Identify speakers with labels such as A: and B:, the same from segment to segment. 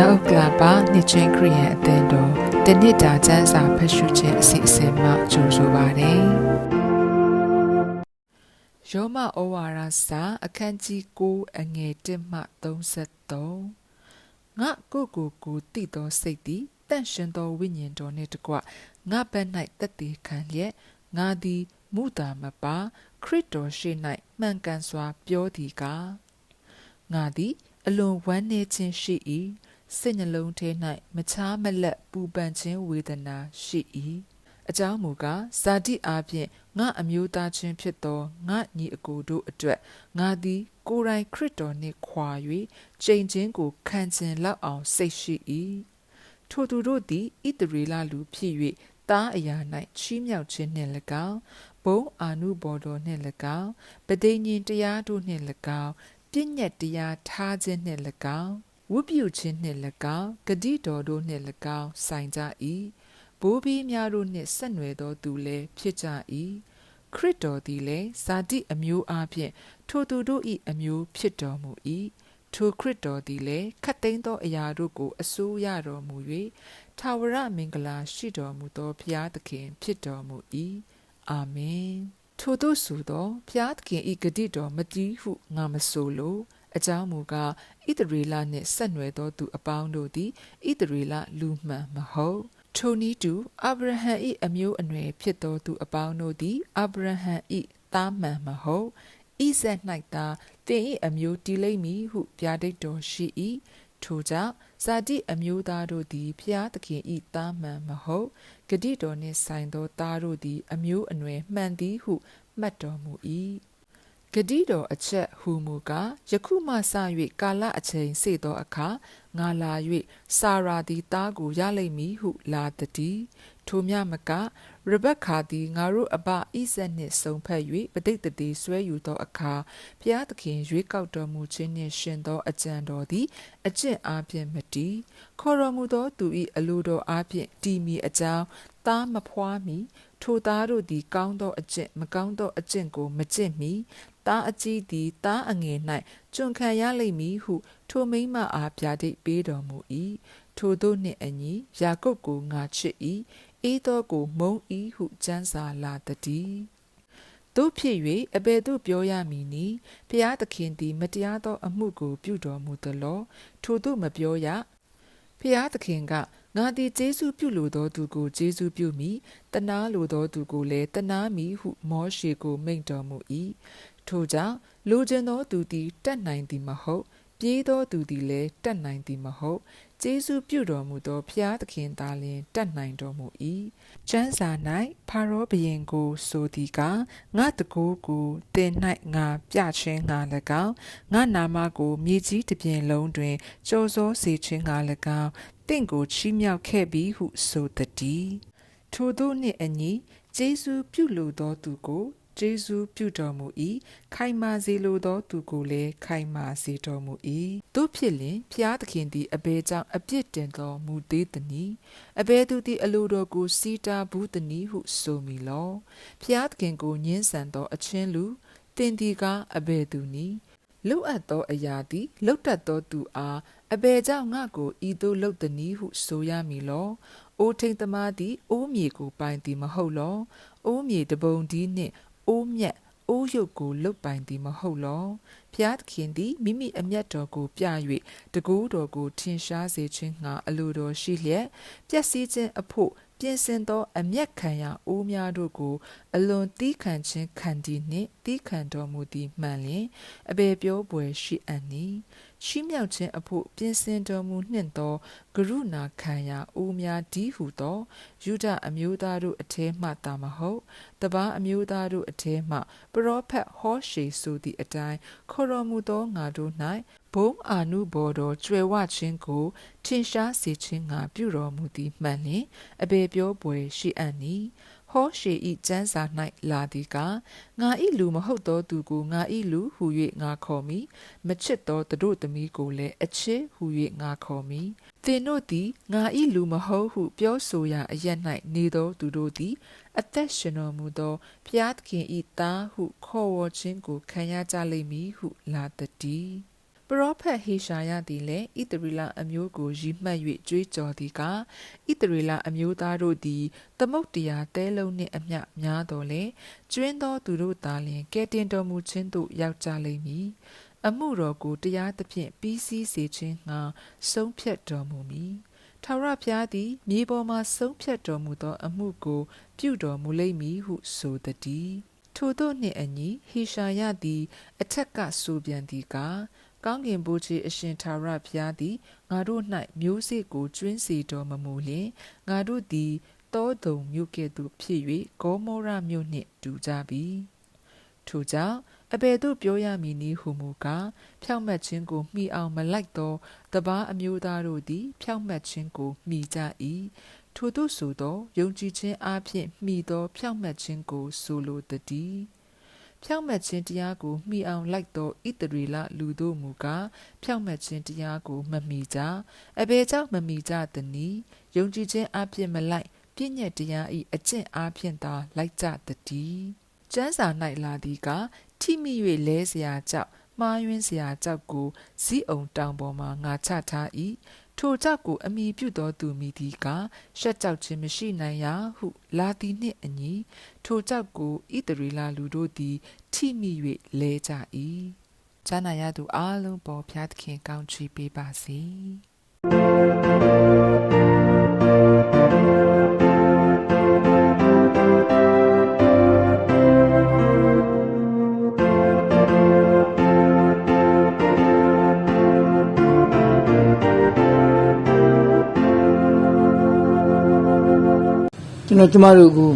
A: မြောက်ဥက္ကလာပါနှစ်ချင်းခရီးယန်အသင်းတော်တနစ်တာကျမ်းစာဖတ်ရှုခြင်းအစီအစဉ်မှကြိုဆိုပါရစေ။ယောမဩဝါဒစာအခန်းကြီး9အငယ်1မှ33ငါကိုကိုကိုတည်သောစိတ်သည်တန့်ရှင်သောဝိညာဉ်တော်နှင့်တကွငါဘက်၌တက်တည်ခံလျက်ငါသည်မူတာမပါ ခရစ်တော်ရှိ၌မှန်ကန်စွာ ပြောသည်ကားငါသည်အလွန်ဝမ်းနည်းခြင်းရှိ၏ စိတ်နှလုံးထဲ၌မချားမလက်ပူပန်ခြင်းဝေဒနာရှိ၏အကြောင်းမူကားဇာတိအားဖြင့်ငါအမျိုးသားချင်းဖြစ်သောငါညီအကိုတို့အတွက်ငါသည် ကိုယ်တိုင်ခရစ်တော်နှင့်ခွာ၍ချိန်ချင်းကိုခံခြင်းလောက်အောင်စိတ်ရှိ၏ထိုသူတို့သည်ဣတရေလလူဖြစ်၍သားအရာ၌ချီးမြှောက်ခြင်းနှင့်၎င်းဘုံအာနုဘော်တော်နှင့်၎င်းပဋိညာဉ်တရားတို့နှင့်၎င်းပြည့်ညက်တရားထားခြင်းနှင့်၎င်း ဝတ်ပြုခြင်းနှင့်၎င်းဂတိတော်တို့နှင့်၎င်းဆိုင်ကြ၏ဘိုးဘီးများတို့နှင့်ဆက်နွယ်သောသူလည်းဖြစ်ကြ၏ခရစ်တော်သည်လည်းဇာတိအမျိုးအပြင်ထိုသူတို့၏အမျိုးဖြစ်တော်မူ၏ထိုခရစ်တော်သည်လည်းခတ်သိမ်းသောအရာတို့ကိုအစိုးရတော်မူ၍ထာဝရမင်္ဂလာရှိတော်မူသောဘုရားသခင်ဖြစ်တော်မူ၏အာမင်ထို့သောဆိုသောဘုရားသခင်ဤဂတိတော်မတီးဟုငါမဆိုလို အကြောင်းမူကားဣသရေလနှင့်ဆက်နွယ်သောသူအပေါင်းတို့သည်ဣသရေလလူမှန်မဟုတ်ထိုနည်းတူအာဗြဟံ၏အမျိုးအနွယ်ဖြစ်သောသူအပေါင်းတို့သည်အာဗြဟံ၏သားမှန်မဟုတ်ဣဇက်၌သာတင်၏အမျိုးတည်လိမ့်မည်ဟုပြာဒိတ်တော်ရှိ၏ထိုကြောင့်ဇာတိအမျိုးသားတို့သည်ဖျားသခင်ဤသားမှန်မဟုတ်ဂတိတော်နှင့်ဆိုင်သောသားတို့သည် အမျိုးအနွယ်မှန်သည်ဟုမှတ်တော်မူ၏ ဂတိတော်အချက်ဟူမူကားယခုမှစ၍ကာလအချိန်စေသောအခါငါလာ၍စာရာသည်သားကိုရလိမ့်မည်ဟုလာသည်ထိုမြမကရဘက်ခါသည်ငါတို့အဘဣဇက်နှင့်ဆုံဖက်၍ပဋိသတိဆွဲယူသောအခါဖျားသခင်ရွေးကောက်တော်မူခြင်းနှင့်ရှင်သောအကြံတော်သည်အကျင့်အားဖြင့်မတည်ခေါ်တော်မူသောသူ၏အလိုတော်အားဖြင့်တည်မီအကြောင်းသားမဖွားမီထိုသားတို့သည်ကောင်းသောအကျင့်မကောင်းသောအကျင့်ကိုမကျင့်မီ သားအကြီးသည်သားအငယ်၌ကျွန်ခံရလိမ့်မည်ဟု ထိုမိမအားပြတိတ်ပေးတော်မူ၏ထိုတို့နှင့်အညီယာကုပ်ကိုငါချစ်၏အေးသောကိုမုံဤဟုကျမ်းစာလာတည်းတို့ဖြစ်၍အဘယ်သို့ပြောရမည်နည်းဖျားသခင်သည်မတရားသောအမှုကိုပြုတော်မူသလောထိုသို့မပြောရဖျားသခင်ကငါသည်ဂျေစုပြုလိုသောသူကိုဂျေစုပြုမိတနာလိုသောသူကိုလည်းတနာမိဟုမောရှေကိုမိန့်တော်မူ၏ ထိုကြောင့်လိုချင်သောသူသည်တတ်နိုင်သည်မဟုတ် ပြေးသောသူသည်လည်းတတ်နိုင်သည်မဟုတ်ကျေးဇူးပြုတော်မူသောဖျားသခင်သာလျှင်တတ်နိုင်တော်မူ၏ကျမ်းစာ၌ဖာရောဘုရင်ကို ဆိုသည်ကငါတကိုးကိုတင်၌ငါပြခြင်းငါ၎င်းငါနာမကိုမြေကြီးတစ်ပြင်လုံးတွင်ကြော်စောစေခြင်းငါ၎င်းတင့်ကိုချီးမြှောက်ခဲ့ပြီးဟုဆိုသည်ထိုတို့နှင့်အညီကျေးဇူးပြုလိုသောသူကို ကျေးဇူးပြုတော်မူ၏ခိုင်မာစေလိုသောသူကိုလည်းခိုင်မာစေတော်မူ၏တို့ဖြစ်လျင်ဖျားသခင်သည်အဘယ်ကြောင့်အပြစ်တင်တော်မူသေးသနည်းအဘယ်သူသည်အလိုတော်ကိုစီးတာဘူးသနည်းဟုဆိုမိလောဖျားသခင်ကိုညှင်းဆန်သောအချင်းလူတင်ဒီကအဘယ်သူနည်းလုအပ်သောအရာသည်လုတ်တတ်သောသူအားအဘယ်ကြောင့်ငါကိုဤသို့လုတ်သည်နည်းဟုဆိုရမည်လောအိုထိန်သမားသည်အိုးမြေကိုပိုင်သည်မဟုတ်လောအိုးမြေတပုံဒီနှင့် အိုးမြတ်အိုးရုပ်ကိုလုတ်ပိုင်သည်မဟုတ်လောဖျားသခင်သည်မိမိအမျက်တော်ကိုပြ၍တကူတော်ကိုထင်ရှားစေခြင်းငှာအလိုတော်ရှိလျက်ပျက်စီးခြင်းအဖို့ပြင်ဆင်သောအမျက်ခံရာအိုးများတို့ကို အလွန်တီးခံခြင်းခံသည်နှင့်တီးခံတော်မူသည်မှန်လျင်အဘယ်ပြောပွေရှိအပ်နီ ချီးမြှောက်ခြင်းအဖို့ပြင်ဆင်တော်မူနှင့်သောကရုဏာခံရာအိုးများဒီဟုသောယူဒအမျိုးသားတို့အထဲမှသာမဟုတ်တပားအမျိုးသားတို့အထဲမှပရောဖက်ဟောရှေဆိုသည့်အတိုင်းခေါ်တော်မူသောငါတို့၌ဘုံအာနုဘော်တော်ကျွယ်ဝခြင်းကိုထင်ရှားစေခြင်းငါပြုတော်မူသည်မှန်လျင်အဘယ်ပြောပွေရှိအပ်နီ ဟောရှေဤကျမ်းစာ၌လာသည်ကငါဤလူမဟုတ်သောသူကိုငါဤလူဟု၍ငါခေါ်မိမချစ်သောသူတို့သမီးကိုလည်းအချစ်ဟု၍ငါခေါ်မိသင်တို့သည်ငါဤလူမဟုတ်ဟုပြောဆိုရာအရ၌နေသောသူတို့သည်အသက်ရှင်တော်မူသောဖျားသခင်ဤသားဟုခေါ်ဝေါ်ခြင်းကိုခံရကြလိမ့်မည်ဟုလာသည် ပရောဖက်ဟေရှာယသည်လည်းဣသရေလအမျိုးကိုရည်မှတ်၍ကြွေးကြော်သည်ကဣသရေလအမျိုးသားတို့သည်သမုတ်တရားတဲလုံးနှင့်အမျှများတော်လဲကျွင်းသောသူတို့သာလျှင်ကဲတင်တော်မူခြင်းသို့ရောက်ကြလိမ့်မည်အမှုတော်ကိုတရားသဖြင့်ပြီးစီးစေခြင်းငှာဆုံးဖြတ်တော်မူမည်ထာဝရဘုရားသည်မြေပေါ်မှဆုံးဖြတ်တော်မူသော အမှုကို ပြုတော်မူလိမ့်မည်ဟုဆိုသည်တည်းထို့သောနှင့်အညီဟေရှာယသည် အထက်ကဆိုပြန်သည်ကား ကောင်းကင်ဘုရားအရှင်ထာဝရဘုရားသည်ငါတို့၌မျိုးစေ့ကိုကျွင်းစေတော်မမူလျင်ငါတို့သည်တောတုံမြို့ကဲ့သို့ဖြစ်၍ဂေါမောရမြို့နှင့်တူကြပြီထို့ကြောင့်အဘယ်သို့ပြောရမည်နည်းဟုမူကားဖြောင့်မတ်ခြင်းကိုမှီအောင်မလိုက်သောတပားအမျိုးသားတို့သည် ဖြောင့်မတ်ခြင်းကိုမှီကြ၏ထို့သို့ဆိုသောယုံကြည်ခြင်းအပြင်မှီသောဖြောင့်မတ်ခြင်းကိုဆိုလိုတည်း ဖြောင့်မတ်ခြင်းတရားကိုမှီအောင်လိုက်သောဣတရေလလူတို့မူကားဖြောင့်မတ်ခြင်းတရားကိုမမှီကြအဘယ်ကြောင့်မမှီကြသနည်းယုံကြည်ခြင်းအပြင်မလိုက်ပြည့်ညက်တရားဤအကျင့်အပြင်သာလိုက်ကြတည်းကျမ်းစာ၌လာသည်ကထိမိ၍လဲเสียကြောက်မှားယွင်းเสียကြောက်ကိုဇီးအောင်တောင်ပေါ်မှာငါချထား၏ ထိုကြောက်ကိုအမိပြုသောသူမိသည်ကရှက်ကြောက်ခြင်းမရှိနိုင်ရာဟု လာသည်နှင့်အညီထိုကြောက်ကိုဣတရီလာလူတို့သည်ထိမိ၍လဲကြ၏ဇာနာရသူအလုံးပေါ်ဖျားသခင်ကောင်းချီးပေးပါစေ။
B: တော်ကျမတို့ကို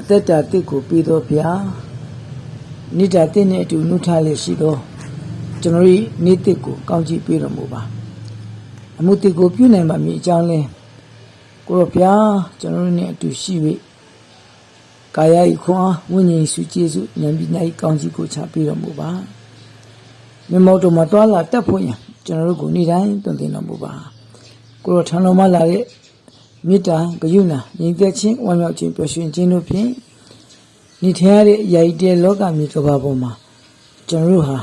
B: အသက်တာတစ်ကိုပြီးတော့ဗျာနိဒာတစ်နဲ့အတူနှုတ်ထားလေရှိတော့ကျွန်တော်ဤနေ့တစ်ကိုကောင်းချီးပေးတော်မူပါအမှုတစ်ကိုပြုနိုင်ပါမည်အကြောင်းလဲကိုရောဗျာကျွန်တော်တို့နဲ့အတူရှိ၍ကာယဤခွန်အားဝိညာဉ်စုကျေစုဉာဏ်ပညာဤကောင်းချီးကိုချပေးတော်မူပါမြတ်မောတော်မှာတွာလာတက်ဖို့ရန်ကျွန်တော်တို့ကိုနေ့တိုင်းတွင်တင်တော်မူပါကိုရောထံတော်မှာလာတဲ့ မေတ္တာဂရုဏာညီသက်ချင်းဝမ်းမြောက်ခြင်းပျော်ရွှင်ခြင်းတို့ဖြင့်နေထိုင်ရတဲ့အရာကြီးတဲ့လောကမြေကမ္ဘာပေါ်မှာကျွန်တော်တို့ဟာ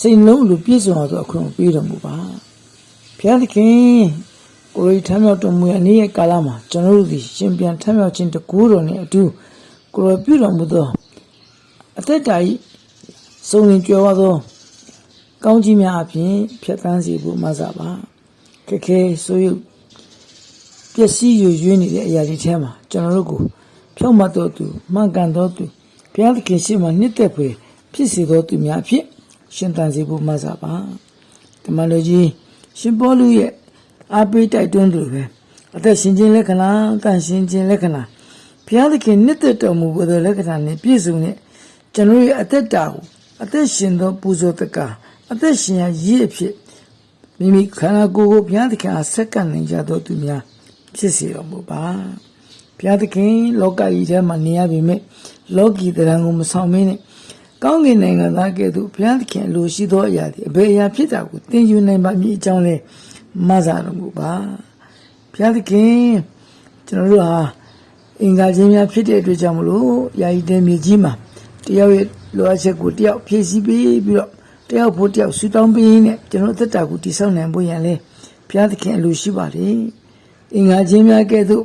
B: စိတ်လုံးလိုပြည့်စုံအောင်သောအခွင့်ကိုပေးတော်မူပါဘုရားသခင်ကိုယ်ထမ်းမြောက်တော်မူတဲ့နေ့ရဲ့ကာလမှာကျွန်တော်တို့သည်ရှင်ပြန်ထမ်းမြောက်ခြင်းတကူတော်နဲ့အတူကိုယ်ပြုတော်မူသောအသက်တာ၏စုံလင်ကြွယ်ဝသောကောင်းကြီးများအပြင်ဖြတ်သန်းစေဖို့မဆပါခက်ခဲဆိုးရုပ် ပျက်စီးရွရွေးနေတဲ့အရာတွေထဲမှာကျွန်တော်တို့ကိုဖြောင့်မတ်တော်သူမှန်ကန်တော်သူဘုရားသခင်ရှေ့မှာနှစ်သက်ဖွယ်ဖြစ်စေတော်သူများအဖြစ်ရှင်သန်စေဖို့မှစားပါတမန်တော်ကြီးရှင်ပေါလုရဲ့အားပေးတိုက်တွန်းသူပဲအသက်ရှင်ခြင်းလက္ခဏာတန်ရှင်ခြင်းလက္ခဏာဘုရားသခင်နှစ်သက်တော်မူသောလက္ခဏာနဲ့ပြည့်စုံတဲ့ကျွန်တော်ရဲ့အသက်တာကိုအသက်ရှင်သောပူဇော်တကာအသက်ရှင်ရာရည်အဖြစ်မိမိခန္ဓာကိုယ်ကိုဘုရားသခင်အားဆက်ကပ်နိုင်ကြသောသူများ ဖြစ်စေတော်မူပါဘုရားသခင် လောကကြီးထဲမှာနေရပြီမြဲလောကီတရံကိုမဆောင်မင်းနဲ့ကောင်းကင်နိုင်ငံသားကဲ့သို့ဘုရားသခင်အလိုရှိသောအရာဒီအဘယ်အရာဖြစ်တာကိုသင်ယူနိုင်ပါမည်အကြောင်းလဲမဆာတော်မူပါဘုရားသခင်ကျွန်တော်တို့ဟာအင်္ဂါချင်းများဖြစ်တဲ့အတွက်ကြောင့်မလို့ယာယီတဲ့မြေကြီးမှာတယောက်ရဲ့လိုအပ်ချက်ကိုတယောက်ဖြည့်ဆည်းပေးပြီးတော့တယောက်ဖို့တယောက်ဆူတောင်းပေးရင်းနဲ့ကျွန်တော်အသက်တာကိုတည်ဆောက်နိုင်ဖို့ရန်လဲဘုရားသခင်အလိုရှိပါတယ် အင်္ဂါချင်းများကဲ့သို့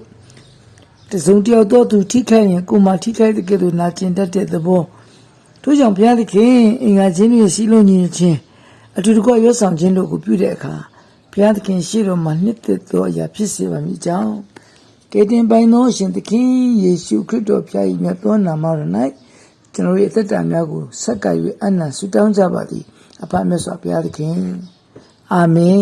B: တစုံတယောက်တော့သူထိခိုက်ရင်ကိုယ်မှထိခိုက်တဲ့ကဲ့သို့နာကျင်တတ်တဲ့သဘောထို့ကြောင့်ဘုရားသခင်အင်္ဂါချင်းတွေစီလုံးညီချင်းအတူတကွရွတ်ဆောင်ခြင်းတို့ကိုပြုတဲ့အခါဘုရားသခင်ရှေ့တော်မှာနှစ်သက်သောအရာဖြစ်စေပါမည်ကြောင်းကေတင်ပိုင်သောအရှင်သခင်ယေရှုခရစ်တော်ဖျား၏မြတ်သောနာမတော်၌ကျွန်တော်ရဲ့အသက်တာများကိုဆက်ကပ်၍အနံ့ဆုတောင်းကြပါသည်အဖမြတ်စွာဘုရားသခင်အာမင်